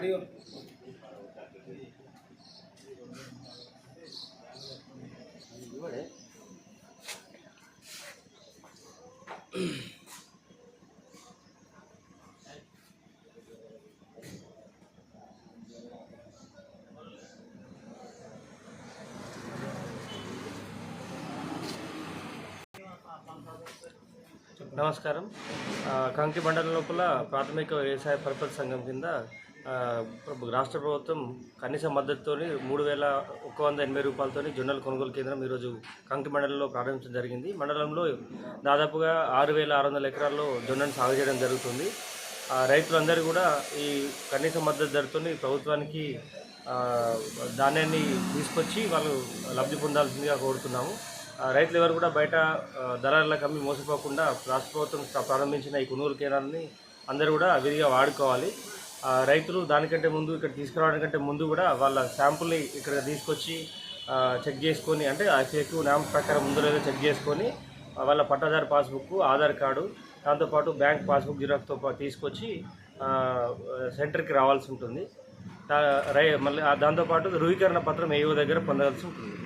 Audio నమస్కారం. కంకి మండలం లోపల ప్రాథమిక వ్యవసాయ పరపతి సంఘం కింద రాష్ట్ర ప్రభుత్వం కనీస మద్దతుతోని మూడు వేల ఒక్క వంద ఎనభై రూపాయలతోని జొన్నల కొనుగోలు కేంద్రం ఈరోజు కంకి మండలంలో ప్రారంభించడం జరిగింది. మండలంలో దాదాపుగా ఆరు వేల ఆరు వందల ఎకరాల్లో జొన్నను సాగు చేయడం జరుగుతుంది. ఆ, రైతులందరూ కూడా ఈ కనీస మద్దతు ధరతోని ప్రభుత్వానికి ధాన్యాన్ని తీసుకొచ్చి వాళ్ళు లబ్ధి పొందాల్సిందిగా కోరుతున్నాము. ఆ, రైతులు ఎవరు కూడా బయట ఆ, దళారులకు అమ్మి మోసపోకుండా రాష్ట్ర ప్రభుత్వం ప్రారంభించిన ఈ కొనుగోలు కేంద్రాన్ని అందరూ కూడా విధిగా వాడుకోవాలి. రైతులు దానికంటే ముందు ఇక్కడ తీసుకురావడానికంటే ముందు కూడా వాళ్ళ శాంపుల్ని ఇక్కడ తీసుకొచ్చి చెక్ చేసుకొని అంటే ఆ చెక్ నామ ప్రకారం ముందు లేదో చెక్ చేసుకొని వాళ్ళ పట్టాదారు పాస్బుక్ ఆధార్ కార్డు దాంతోపాటు బ్యాంక్ పాస్బుక్ జిరాక్స్తో పాటు తీసుకొచ్చి సెంటర్కి రావాల్సి ఉంటుంది. రై మళ్ళీ దాంతోపాటు ధృవీకరణ పత్రం ఏవో దగ్గర పొందాల్సి ఉంటుంది.